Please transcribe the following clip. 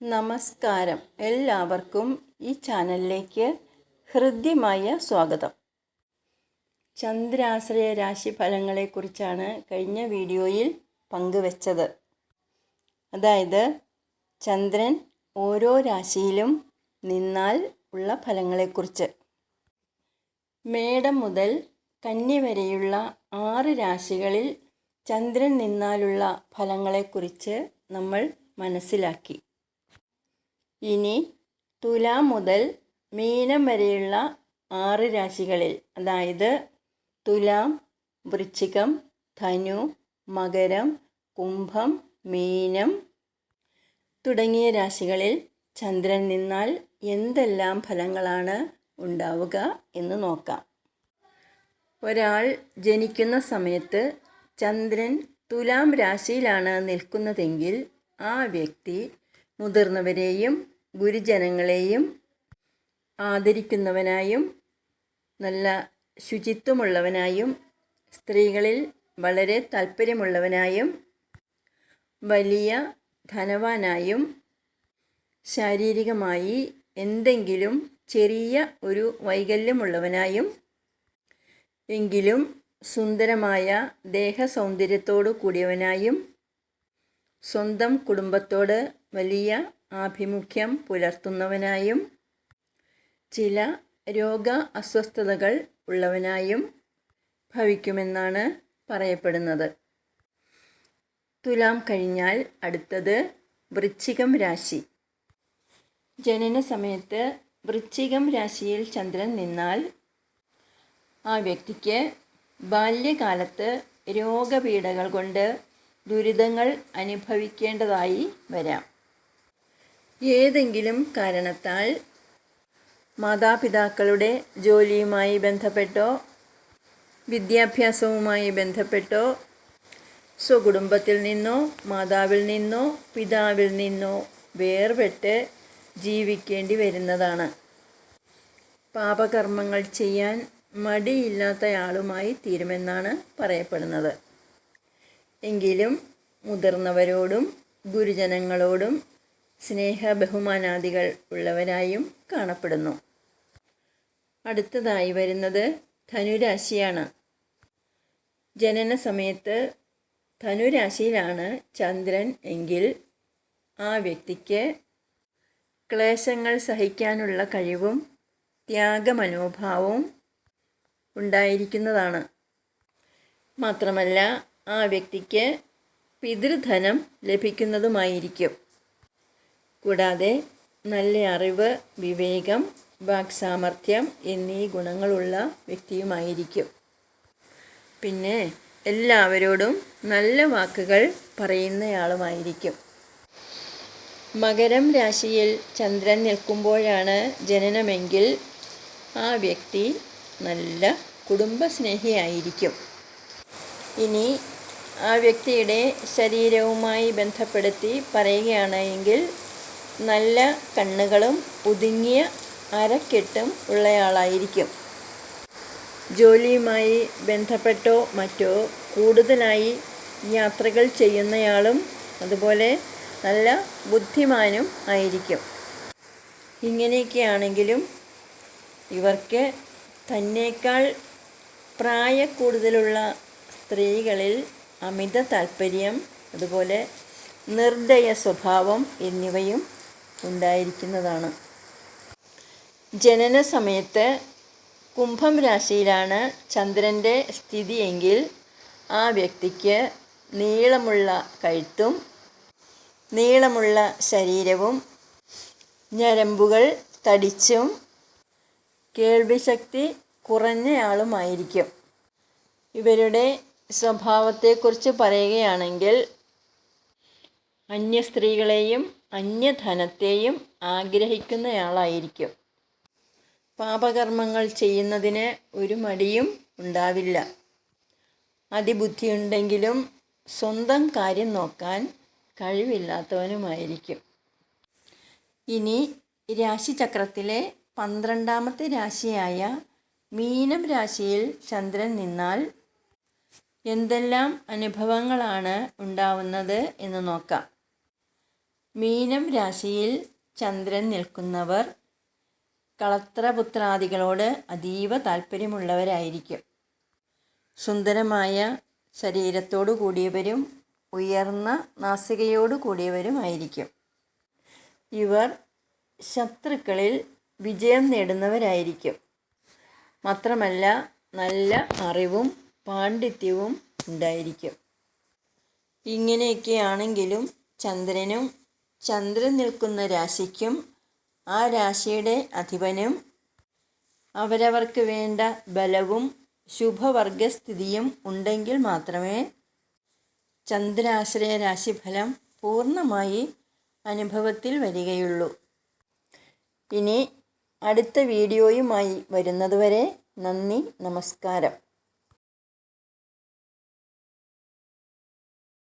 നമസ്കാരം. എല്ലാവർക്കും ഈ ചാനലിലേക്ക് ഹൃദ്യമായ സ്വാഗതം. ചന്ദ്രാശ്രയ രാശി ഫലങ്ങളെക്കുറിച്ചാണ് കഴിഞ്ഞ വീഡിയോയിൽ പങ്കുവച്ചത്. അതായത് ചന്ദ്രൻ ഓരോ രാശിയിലും നിന്നാൽ ഉള്ള ഫലങ്ങളെക്കുറിച്ച്. മേടം മുതൽ കന്നി വരെയുള്ള ആറ് രാശികളിൽ ചന്ദ്രൻ നിന്നാലുള്ള ഫലങ്ങളെക്കുറിച്ച് നമ്മൾ മനസ്സിലാക്കി. ഇനി തുലാം മുതൽ മീനം വരെയുള്ള ആറ് രാശികളിൽ അതായത് തുലാം വൃശ്ചികം ധനു മകരം കുംഭം മീനം തുടങ്ങിയ രാശികളിൽ ചന്ദ്രൻ നിന്നാൽ എന്തെല്ലാം ഫലങ്ങളാണ് ഉണ്ടാവുക എന്ന് നോക്കാം. ഒരാൾ ജനിക്കുന്ന സമയത്ത് ചന്ദ്രൻ തുലാം രാശിയിലാണ് നിൽക്കുന്നതെങ്കിൽ ആ വ്യക്തി മുതിർന്നവരെയും ഗുരുജനങ്ങളെയും ആദരിക്കുന്നവനായും നല്ല ശുചിത്വമുള്ളവനായും സ്ത്രീകളിൽ വളരെ താല്പര്യമുള്ളവനായും വലിയ ധനവാനായും ശാരീരികമായി എന്തെങ്കിലും ചെറിയ ഒരു വൈകല്യമുള്ളവനായും എങ്കിലും സുന്ദരമായ ദേഹസൗന്ദര്യത്തോടു കൂടിയവനായും സ്വന്തം കുടുംബത്തോട് വലിയ ആഭിമുഖ്യം പുലർത്തുന്നവനായും ചില രോഗ അസ്വസ്ഥതകൾ ഉള്ളവനായും ഭവിക്കുമെന്നാണ് പറയപ്പെടുന്നത്. തുലാം കഴിഞ്ഞാൽ അടുത്തത് വൃശ്ചികം രാശി. ജനന സമയത്ത് വൃശ്ചികം രാശിയിൽ ചന്ദ്രൻ നിന്നാൽ ആ വ്യക്തിക്ക് ബാല്യകാലത്ത് രോഗപീഠകൾ കൊണ്ട് ദുരിതങ്ങൾ അനുഭവിക്കേണ്ടതായി വരാം. ഏതെങ്കിലും കാരണത്താൽ മാതാപിതാക്കളുടെ ജോലിയുമായി ബന്ധപ്പെട്ടോ വിദ്യാഭ്യാസവുമായി ബന്ധപ്പെട്ടോ സ്വകുടുംബത്തിൽ നിന്നോ മാതാവിൽ നിന്നോ പിതാവിൽ നിന്നോ വേർപെട്ട് ജീവിക്കേണ്ടി വരുന്നതാണ്. പാപകർമ്മങ്ങൾ ചെയ്യാൻ മടിയില്ലാത്തയാളുമായി തീരുമെന്നാണ് പറയപ്പെടുന്നത്. എങ്കിലും മുതിർന്നവരോടും ഗുരുജനങ്ങളോടും സ്നേഹ ബഹുമാനാദികൾ ഉള്ളവരായും കാണപ്പെടുന്നു. അടുത്തതായി വരുന്നത് ധനുരാശിയാണ്. ജനന സമയത്ത് ധനുരാശിയിലാണ് ചന്ദ്രൻ എങ്കിൽ ആ വ്യക്തിക്ക് ക്ലേശങ്ങൾ സഹിക്കാനുള്ള കഴിവും ത്യാഗമനോഭാവവും ഉണ്ടായിരിക്കുന്നതാണ്. മാത്രമല്ല ആ വ്യക്തിക്ക് പിതൃധനം ലഭിക്കുന്നതുമായിരിക്കും. കൂടാതെ നല്ല അറിവ് വിവേകം വാക്സാമർഥ്യം എന്നീ ഗുണങ്ങളുള്ള വ്യക്തിയുമായിരിക്കും. പിന്നെ എല്ലാവരോടും നല്ല വാക്കുകൾ പറയുന്നയാളുമായിരിക്കും. മകരം രാശിയിൽ ചന്ദ്രൻ നിൽക്കുമ്പോഴാണ് ജനനമെങ്കിൽ ആ വ്യക്തി നല്ല കുടുംബസ്നേഹിയായിരിക്കും. ഇനി ആ വ്യക്തിയുടെ ശരീരവുമായി ബന്ധപ്പെടുത്തി പറയുകയാണ് എങ്കിൽ നല്ല കണ്ണുകളും ഒതുങ്ങിയ അരക്കെട്ടും ഉള്ളയാളായിരിക്കും. ജോലിയുമായി ബന്ധപ്പെട്ടോ മറ്റോ കൂടുതലായി യാത്രകൾ ചെയ്യുന്നയാളും അതുപോലെ നല്ല ബുദ്ധിമാനും ആയിരിക്കും. ഇങ്ങനെയൊക്കെയാണെങ്കിലും ഇവർക്ക് തന്നേക്കാൾ പ്രായക്കൂടുതലുള്ള സ്ത്രീകളിൽ അമിത താല്പര്യം അതുപോലെ നിർദ്ദയ സ്വഭാവം എന്നിവയും ഉണ്ടായിരിക്കുന്നതാണ്. ജനന സമയത്ത് കുംഭം രാശിയിലാണ് ചന്ദ്രന്റെ സ്ഥിതിയെങ്കിൽ ആ വ്യക്തിക്ക് നീളമുള്ള കഴുത്തും നീളമുള്ള ശരീരവും ഞരമ്പുകൾ തടിച്ചും കേൾവിശക്തി കുറഞ്ഞയാളുമായിരിക്കും ഇവരുടെ സ്വഭാവത്തെക്കുറിച്ച് പറയുകയാണെങ്കിൽ അന്യ സ്ത്രീകളെയും അന്യധനത്തെയും ആഗ്രഹിക്കുന്നയാളായിരിക്കും. പാപകർമ്മങ്ങൾ ചെയ്യുന്നതിന് ഒരു മടിയും ഉണ്ടാവില്ല. അതിബുദ്ധിയുണ്ടെങ്കിലും സ്വന്തം കാര്യം നോക്കാൻ കഴിവില്ലാത്തവനുമായിരിക്കും. ഇനി രാശിചക്രത്തിലെ പന്ത്രണ്ടാമത്തെ രാശിയായ മീനം രാശിയിൽ ചന്ദ്രൻ നിന്നാൽ എന്തെല്ലാം അനുഭവങ്ങളാണ് ഉണ്ടാവുന്നത് എന്ന് നോക്കാം. മീനം രാശിയിൽ ചന്ദ്രൻ നിൽക്കുന്നവർ കളത്രപുത്രാദികളോട് അതീവ താല്പര്യമുള്ളവരായിരിക്കും. സുന്ദരമായ ശരീരത്തോടു കൂടിയവരും ഉയർന്ന നാസികയോടു കൂടിയവരുമായിരിക്കും ഇവർ ശത്രുക്കളിൽ വിജയം നേടുന്നവരായിരിക്കും. മാത്രമല്ല നല്ല അറിവും പാണ്ഡിത്യവും ഉണ്ടായിരിക്കും. ഇങ്ങനെയൊക്കെയാണെങ്കിലും ചന്ദ്രനും ചന്ദ്രൻ നിൽക്കുന്ന രാശിക്കും ആ രാശിയുടെ അധിപനും അവരവർക്ക് വേണ്ട ബലവും ശുഭവർഗസ്ഥിതിയും ഉണ്ടെങ്കിൽ മാത്രമേ ചന്ദ്രാശ്രയ രാശിഫലം പൂർണമായി അനുഭവത്തിൽ വരികയുള്ളൂ. ഇനി അടുത്ത വീഡിയോയുമായി വരുന്നതുവരെ നന്ദി നമസ്കാരം.